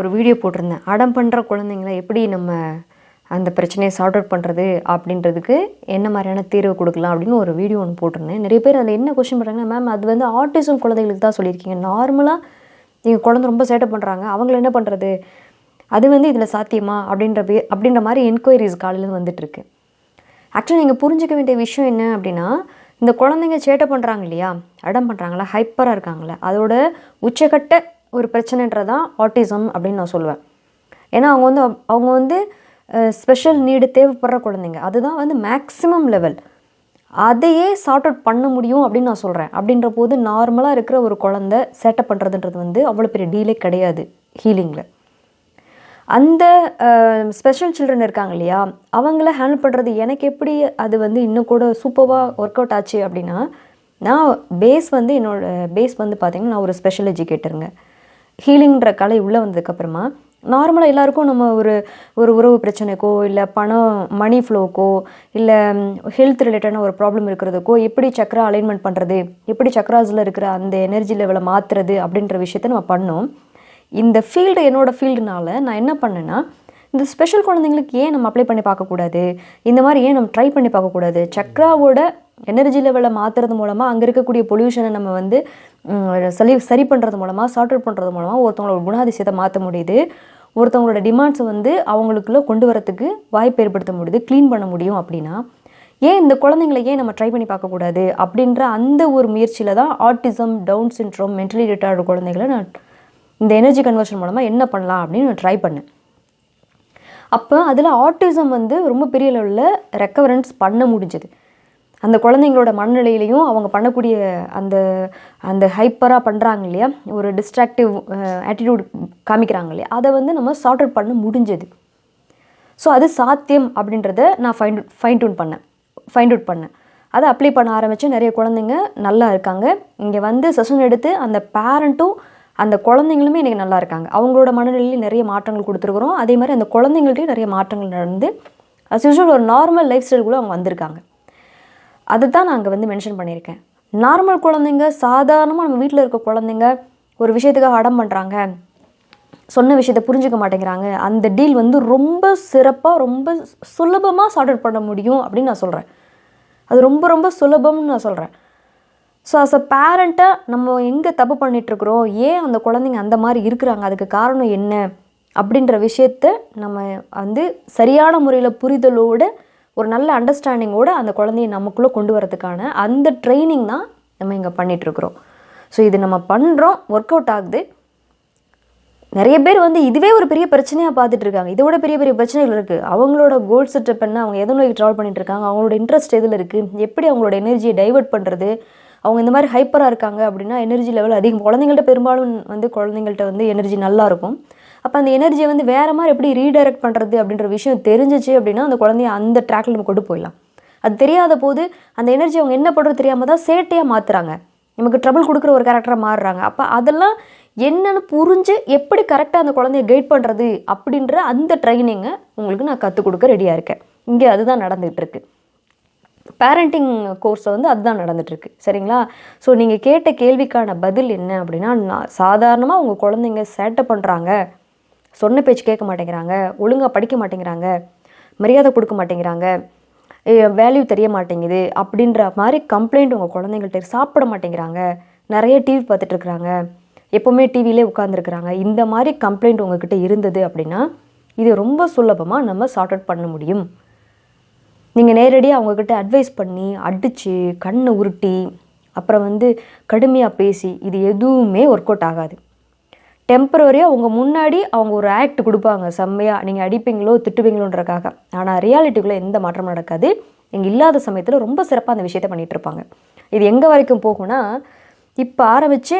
ஒரு வீடியோ போட்டிருந்தேன். அடம் பண்ணுற குழந்தைங்கள எப்படி நம்ம அந்த பிரச்சனையை சார்ட் அவுட் பண்ணுறது அப்படின்றதுக்கு என்ன மாதிரியான தீர்வு கொடுக்கலாம் அப்படின்னு ஒரு வீடியோ ஒன்று போட்டிருந்தேன். நிறைய பேர் அதில் என்ன கொஸ்டின் பண்ணுறாங்கன்னா மேம் அது வந்து ஆர்டிசம் குழந்தைகளுக்கு தான் சொல்லியிருக்கீங்க. நார்மலாக நீங்கள் குழந்தை ரொம்ப சேட்டை பண்ணுறாங்க அவங்கள என்ன பண்ணுறது அது வந்து இதில் சாத்தியமா? அப்படின்ற பே அப்படின்ற மாதிரி என்கொயரிஸ் காலையில் வந்துட்டுருக்கு. ஆக்சுவலி நீங்கள் புரிஞ்சிக்க வேண்டிய விஷயம் என்ன அப்படின்னா இந்த குழந்தைங்க சேட்டை பண்ணுறாங்க இல்லையா? அடம் பண்ணுறாங்களா ஹைப்பராக இருக்காங்களே? அதோட உச்சக்கட்ட ஒரு பிரச்சனைன்றதான் ஆட்டிசம் அப்படின்னு நான் சொல்லுவேன் ஏன்னா அவங்க வந்து அவங்க வந்து ஸ்பெஷல் நீடு தேவைப்படுற குழந்தைங்க. அதுதான் வந்து மேக்ஸிமம் லெவல் அதையே சார்ட் அவுட் பண்ண முடியும் அப்படின்னு நான் சொல்கிறேன் அப்படின்ற போது நார்மலாக இருக்கிற ஒரு குழந்தை சேட்டை பண்ணுறதுன்றது வந்து அவ்வளோ பெரிய டீலே கிடையாது ஹீலிங்கில் அந்த ஸ்பெஷல் சில்ட்ரன் இருக்காங்க இல்லையா அவங்கள ஹேண்டில் பண்ணுறது எனக்கு எப்படி அது வந்து இன்னும் கூட சூப்பராக ஒர்க் அவுட் ஆச்சு அப்படின்னா நான் பேஸ் வந்து என்னோடய பேஸ் வந்து பார்த்திங்கன்னா நான் ஒரு ஸ்பெஷல் எஜுகேட்டருங்க ஹீலிங்ன்ற கலை உள்ளே வந்ததுக்கப்புறமா நார்மலாக எல்லாருக்கும் நம்ம ஒரு ஒரு உறவு பிரச்சனைக்கோ இல்லை பணம் மணி ஃப்ளோக்கோ இல்லை ஹெல்த் ரிலேட்டடான ஒரு ப்ராப்ளம் இருக்கிறதுக்கோ எப்படி சக்கரா அலைன்மெண்ட் பண்ணுறது எப்படி சக்கராஸில் இருக்கிற அந்த எனர்ஜி லெவலை மாற்றுறது அப்படின்ற விஷயத்த நம்ம பண்ணோம். இந்த ஃபீல்டு என்னோடய ஃபீல்டுனால நான் என்ன பண்ணேன்னா இந்த ஸ்பெஷல் குழந்தைங்களுக்கு ஏன் நம்ம அப்ளை பண்ணி பார்க்கக்கூடாது? இந்த மாதிரி ஏன் நம்ம ட்ரை பண்ணி பார்க்கக்கூடாது? சக்ராவோட எனர்ஜி லெவலை மாற்றுறது மூலமாக அங்கே இருக்கக்கூடிய பொல்யூஷனை நம்ம வந்து சரி சரி பண்ணுறது மூலமாக சார்ட் அவுட் பண்ணுறது மூலமாக ஒருத்தவங்களோட குணாதிசயத்தை மாற்ற முடியுது. ஒருத்தவங்களோட டிமாண்ட்ஸை வந்து அவங்களுக்குள்ள கொண்டு வரத்துக்கு வாய்ப்பு ஏற்படுத்த முடியுது. க்ளீன் பண்ண முடியும் அப்படின்னா. ஏன் இந்த குழந்தைங்களை ஏன் நம்ம ட்ரை பண்ணி பார்க்கக்கூடாது அப்படின்ற அந்த ஒரு முயற்சியில் தான் autism Down syndrome mentally retarded குழந்தைகளை நான் இந்த எனர்ஜி கன்வர்ஷன் மூலமாக என்ன பண்ணலாம் அப்படின்னு நான் ட்ரை பண்ணேன். அப்போ அதில் ஆட்டிசம் வந்து ரொம்ப பெரிய லெவலில் ரெக்கவரன்ஸ் பண்ண முடிஞ்சது. அந்த குழந்தைங்களோட மனநிலையிலையும் அவங்க பண்ணக்கூடிய அந்த அந்த ஹைப்பராக பண்ணுறாங்க இல்லையா? ஒரு டிஸ்ட்ராக்டிவ் ஆட்டிடியூட் காமிக்கிறாங்க இல்லையா? அதை வந்து நம்ம சார்ட் அவுட் பண்ண முடிஞ்சது. ஸோ அது சாத்தியம் அப்படின்றத நான் ஃபைண்ட் ஃபைன் டூன் பண்ணேன். ஃபைண்ட் அவுட் பண்ணேன். அதை அப்ளை பண்ண ஆரம்பித்து நிறைய குழந்தைங்க நல்லா இருக்காங்க. இங்கே வந்து செஷன் எடுத்து அந்த பேரண்ட்டும் அந்த குழந்தைங்களுமே இன்றைக்கி நல்லா இருக்காங்க. அவங்களோட மனநிலையில் நிறைய மாற்றங்கள் கொடுத்துருக்குறோம். அதே மாதிரி அந்த குழந்தைங்கள்ட்டையும் நிறைய மாற்றங்கள் நடந்து அஸ் யூஸ்வல் ஒரு நார்மல் லைஃப் ஸ்டைல் கூட அவங்க வந்திருக்காங்க. அதை தான் நான் அங்கே வந்து மென்ஷன் பண்ணியிருக்கேன். நார்மல் குழந்தைங்க சாதாரணமாக நம்ம வீட்டில் இருக்க குழந்தைங்க ஒரு விஷயத்துக்காக அடம் பண்ணுறாங்க சொன்ன விஷயத்தை புரிஞ்சுக்க மாட்டேங்கிறாங்க. அந்த டீல் வந்து ரொம்ப சிறப்பாக ரொம்ப சுலபமாக சார்ட் அவுட் பண்ண முடியும் அப்படின்னு நான் சொல்கிறேன் அது ரொம்ப ரொம்ப சுலபம்னு நான் சொல்கிறேன் ஸோ அஸ் அ பேரண்ட்டை நம்ம எங்கே தப்பு பண்ணிகிட்ருக்குறோம் ஏன் அந்த குழந்தைங்க அந்த மாதிரி இருக்கிறாங்க? அதுக்கு காரணம் என்ன? அப்படின்ற விஷயத்த நம்ம வந்து சரியான முறையில் புரிதலோடு ஒரு நல்ல அண்டர்ஸ்டாண்டிங்கோடு அந்த குழந்தைய நமக்குள்ளே கொண்டு வரதுக்கான அந்த ட்ரைனிங் தான் நம்ம இங்கே பண்ணிகிட்ருக்குறோம் ஸோ இது நம்ம பண்ணுறோம் ஒர்க் அவுட் ஆகுது. நிறைய பேர் வந்து இதுவே ஒரு பெரிய பிரச்சனையாக பார்த்துட்டு இருக்காங்க இதோட பெரிய பெரிய பிரச்சனைகள் இருக்குது அவங்களோட கோல் செட்டப் என்ன? அவங்க எதை நோக்கி ட்ராவல் பண்ணிட்டு இருக்காங்க அவங்களோட இன்ட்ரெஸ்ட் எதில் இருக்குது எப்படி அவங்களோட எனர்ஜியை டைவெர்ட் பண்ணுறது அவங்க இந்த மாதிரி ஹைப்பராக இருக்காங்க அப்படின்னா எனர்ஜி லெவல் அதிகம். குழந்தைங்கள்ட்ட பெரும்பாலும் வந்து குழந்தைங்கள்ட்ட வந்து எனர்ஜி நல்லாயிருக்கும் அப்போ அந்த எனர்ஜியை வந்து வேறு மாதிரி எப்படி ரீடைரக்ட் பண்ணுறது அப்படின்ற விஷயம் தெரிஞ்சிச்சு அப்படின்னா அந்த குழந்தைய அந்த ட்ராக்கில் நம்ம கொண்டு போயிடலாம். அது தெரியாத போது அந்த எனர்ஜி அவங்க என்ன பண்ணுறது தெரியாமல் தான் சேட்டையாக மாற்றுறாங்க நமக்கு ட்ரபிள் கொடுக்குற ஒரு கேரக்டராக மாறுறாங்க. அப்போ அதெல்லாம் என்னென்னு புரிஞ்சு எப்படி கரெக்டாக அந்த குழந்தைய கைட் பண்ணுறது அப்படின்ற அந்த ட்ரைனிங்கை உங்களுக்கு நான் கற்றுக் கொடுக்க ரெடியாக இருக்கேன். இங்கே அதுதான் நடந்துகிட்ருக்கு பேரண்டிங் கோர்ஸில் வந்து அதுதான் நடந்துகிட்ருக்கு சரிங்களா? ஸோ நீங்கள் கேட்ட கேள்விக்கான பதில் என்ன அப்படின்னா நான் சாதாரணமாக உங்கள் குழந்தைங்க சேட்டை பண்ணுறாங்க சொன்ன பேச்சு கேட்க மாட்டேங்கிறாங்க ஒழுங்காக படிக்க மாட்டேங்கிறாங்க மரியாதை கொடுக்க மாட்டேங்கிறாங்க வேல்யூ தெரிய மாட்டேங்குது அப்படின்ற மாதிரி கம்ப்ளைண்ட் உங்கள் குழந்தைங்கள்ட்ட சாப்பிட மாட்டேங்கிறாங்க. நிறைய டிவி பார்த்துட்ருக்குறாங்க எப்போவுமே டிவிலே உட்காந்துருக்குறாங்க இந்த மாதிரி கம்ப்ளைண்ட் உங்ககிட்ட இருந்தது அப்படின்னா இது ரொம்ப சுலபமாக நம்ம சார்ட் அவுட் பண்ண முடியும். நீங்கள் நேரடியாக அவங்கக்கிட்ட அட்வைஸ் பண்ணி அடித்து கண்ணை உருட்டி அப்புறம் வந்து கடுமையாக பேசி இது எதுவுமே ஒர்க் அவுட் ஆகாது. டெம்பரரியாக உங்கள் முன்னாடி அவங்க ஒரு ஆக்ட் கொடுப்பாங்க. செம்மையாக நீங்கள் அடிப்பீங்களோ திட்டுவீங்களோன்றக்காக ஆனால் ரியாலிட்டிக்குள்ளே எந்த மாற்றமும் நடக்காது. இங்கே இல்லாத சமயத்தில் ரொம்ப சிறப்பாக அந்த விஷயத்த பண்ணிகிட்ருப்பாங்க இது எங்கே வரைக்கும் போகும்னா இப்போ ஆரம்பித்து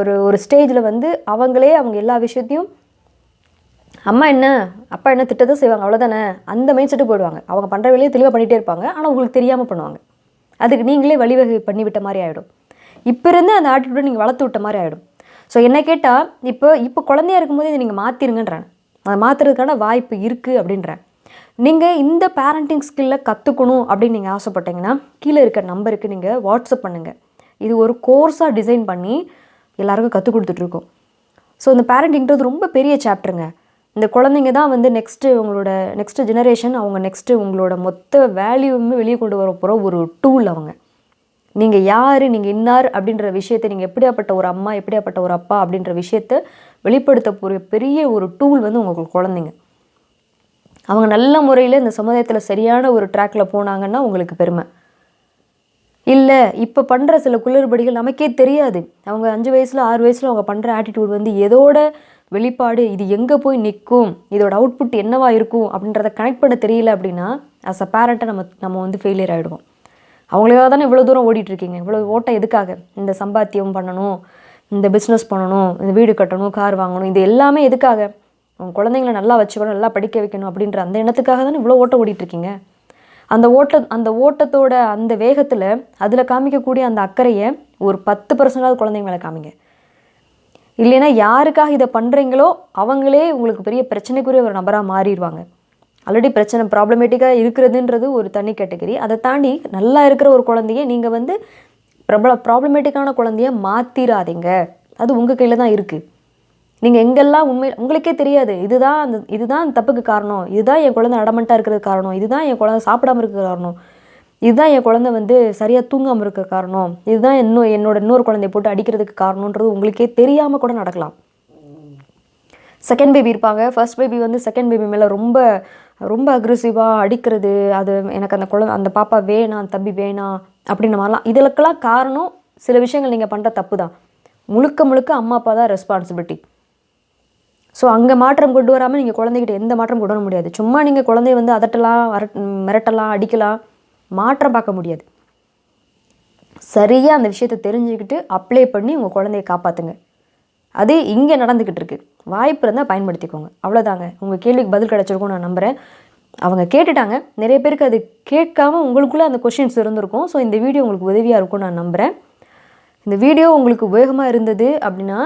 ஒரு ஒரு ஸ்டேஜில் வந்து அவங்களே அவங்க எல்லா விஷயத்தையும் அம்மா என்ன? அப்பா என்ன திட்டத்தை செய்வாங்க? அவ்வளோதானே அந்த மைண்ட் செட்டு போயிடுவாங்க. அவங்க பண்ணுற வேலையை தெளிவாக பண்ணிகிட்டே இருப்பாங்க. ஆனால் உங்களுக்கு தெரியாமல் பண்ணுவாங்க. அதுக்கு நீங்களே வழிவகை பண்ணிவிட்ட மாதிரி ஆகிடும் இப்போ இருந்து அந்த ஆட்டிடியூடை நீங்கள் வளர்த்து விட்ட மாதிரி ஆகிடும் ஸோ என்ன கேட்டால் இப்போ இப்போ குழந்தையா இருக்கும்போது இதை நீங்கள் மாற்றிருங்கன்றேன் அதை மாற்றுறதுக்கான வாய்ப்பு இருக்குது அப்படின்றேன். நீங்கள் இந்த பேரண்டிங் ஸ்கில்லை கற்றுக்கணும் அப்படின்னு நீங்கள் ஆசைப்பட்டீங்கன்னா கீழே இருக்க நம்பருக்கு நீங்கள் வாட்ஸ்அப் பண்ணுங்கள் இது ஒரு கோர்ஸாக டிசைன் பண்ணி எல்லாருக்கும் கற்றுக் கொடுத்துட்ருக்கோம் ஸோ இந்த பேரண்டிங்கிறது ரொம்ப பெரிய சாப்டருங்க இந்த குழந்தைங்க தான் வந்து நெக்ஸ்ட்டு உங்களோட நெக்ஸ்ட்டு ஜெனரேஷன் அவங்க நெக்ஸ்ட்டு உங்களோட மொத்த வேல்யூவுமே வெளியே கொண்டு வர போகிற ஒரு டூல் அவங்க. நீங்கள் யார் நீங்கள் இன்னார் அப்படின்ற விஷயத்தை நீங்கள் எப்படியாப்பட்ட ஒரு அம்மா எப்படியாப்பட்ட ஒரு அப்பா அப்படின்ற விஷயத்த வெளிப்படுத்த போகிற பெரிய ஒரு டூல் வந்து உங்களுக்கு குழந்தைங்க. அவங்க நல்ல முறையில் இந்த சமுதாயத்தில் சரியான ஒரு ட்ராக்ல போனாங்கன்னா உங்களுக்கு பெருமை. இல்லை இப்போ பண்ணுற சில குளறுபடிகள் நமக்கே தெரியாது. அவங்க அஞ்சு வயசில் ஆறு வயசில் அவங்க பண்ணுற ஆட்டிடியூட் வந்து எதோட வெளிப்பாடு இது எங்கே போய் நிற்கும் இதோட அவுட்புட் என்னவா இருக்கும் அப்படின்றத கனெக்ட் பண்ண தெரியல அப்படின்னா அஸ் அ பேரண்ட்டை நம்ம நம்ம வந்து ஃபெயிலியர் ஆகிடுவோம் அவங்களுக்காக தானே இவ்வளோ தூரம் ஓடிட்டுருக்கீங்க? இவ்வளோ ஓட்டம் எதுக்காக? இந்த சம்பாத்தியம் பண்ணணும் இந்த பிஸ்னஸ் பண்ணணும் இந்த வீடு கட்டணும் கார் வாங்கணும் இது எல்லாமே எதுக்காக? அவங்க குழந்தைங்கள நல்லா வச்சுக்கணும் நல்லா படிக்க வைக்கணும் அப்படின்ற அந்த எண்ணத்துக்காக தானே இவ்வளோ ஓட்டம் ஓடிட்டுருக்கீங்க? அந்த ஓட்ட அந்த ஓட்டத்தோட அந்த வேகத்தில் அதில் காமிக்கக்கூடிய அந்த அக்கறையை ஒரு பத்து பர்சன்டாவது குழந்தைங்க மேலே காமிங்க. இல்லைன்னா யாருக்காக இதை பண்ணுறீங்களோ அவங்களே உங்களுக்கு பெரிய பிரச்சனைக்குரிய ஒரு நபராக மாறிடுவாங்க. ஆல்ரெடி பிரச்சனை ப்ராப்ளமேட்டிக்காக இருக்கிறதுன்றது ஒரு தனி கேட்டகரி அதை தாண்டி நல்லா இருக்கிற ஒரு குழந்தைய நீங்கள் வந்து பிரபல ப்ராப்ளமேட்டிக்கான குழந்தைய மாற்றிடாதீங்க அது உங்கள் கையில் தான் இருக்குது நீங்கள் எங்கெல்லாம் உண்மை உங்களுக்கே தெரியாது. இதுதான் அந்த இதுதான் தப்புக்கு காரணம். இதுதான் என் குழந்தை அடமெண்ட்டாக இருக்கிறது காரணம். இதுதான் என் குழந்தை சாப்பிடாம இருக்கிற காரணம். இதுதான் என் குழந்தை வந்து சரியாக தூங்காமல் இருக்க காரணம். இதுதான் இன்னும் என்னோட இன்னொரு குழந்தைய போட்டு அடிக்கிறதுக்கு காரணன்றது உங்களுக்கே தெரியாமல் கூட நடக்கலாம். செகண்ட் பேபி இருப்பாங்க. ஃபர்ஸ்ட் பேபி வந்து செகண்ட் பேபி மேலே ரொம்ப ரொம்ப அக்ரெசிவாக அடிக்கிறது அது எனக்கு அந்த குழந்த அந்த பாப்பா வேணாம் அந்த தம்பி வேணாம் அப்படின்ற மாதிரிலாம். இதுலக்கெல்லாம் காரணம் சில விஷயங்கள் நீங்கள் பண்ணுற தப்பு தான் முழுக்க முழுக்க அம்மா அப்பா தான் ரெஸ்பான்சிபிலிட்டி ஸோ அங்கே மாற்றம் கொண்டு வராமல் நீங்கள் குழந்தைகிட்ட எந்த மாற்றம் கொண்டு வர முடியாது. சும்மா நீங்கள் குழந்தைய வந்து அதட்டலாம் அரட் மிரட்டலாம் அடிக்கலாம் மாற்றம் பார்க்க முடியாது. சரியாக அந்த விஷயத்தை தெரிஞ்சுக்கிட்டு அப்ளை பண்ணி உங்கள் குழந்தைய காப்பாற்றுங்க அது இங்கே நடந்துக்கிட்டு இருக்கு வாய்ப்பு இருந்தால் பயன்படுத்திக்கோங்க. அவ்வளோதாங்க உங்கள் கேள்விக்கு பதில் கிடச்சிருக்கும் நான் நம்புகிறேன் அவங்க கேட்டுட்டாங்க. நிறைய பேருக்கு அது கேட்காம உங்களுக்குள்ளே அந்த கொஷின்ஸ் இருந்திருக்கும். ஸோ இந்த வீடியோ உங்களுக்கு உதவியாக இருக்கும் நான் நம்புகிறேன் இந்த வீடியோ உங்களுக்கு உபயோகமாக இருந்தது அப்படின்னா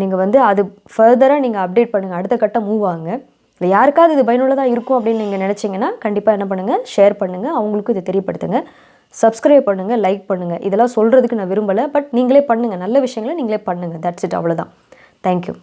நீங்கள் வந்து அது ஃபர்தராக நீங்கள் அப்டேட் பண்ணுங்கள் அடுத்த கட்டம் மூவ் ஆகுங்க. இல்லை யாருக்காவது இது பயனுள்ளதாக இருக்கும் அப்படின்னு நீங்கள் நினச்சிங்கன்னா கண்டிப்பாக என்ன பண்ணுங்கள் ஷேர் பண்ணுங்கள் அவங்களுக்கும் இதை தெரியப்படுத்துங்க. சப்ஸ்கிரைப் பண்ணுங்கள் லைக் பண்ணுங்கள் இதெல்லாம் சொல்கிறதுக்கு நான் விரும்பலை பட் நீங்களே பண்ணுங்கள் நல்ல விஷயங்களை நீங்களே பண்ணுங்கள் தட்ஸ் இட் அவ்வளோதான் தேங்க்யூ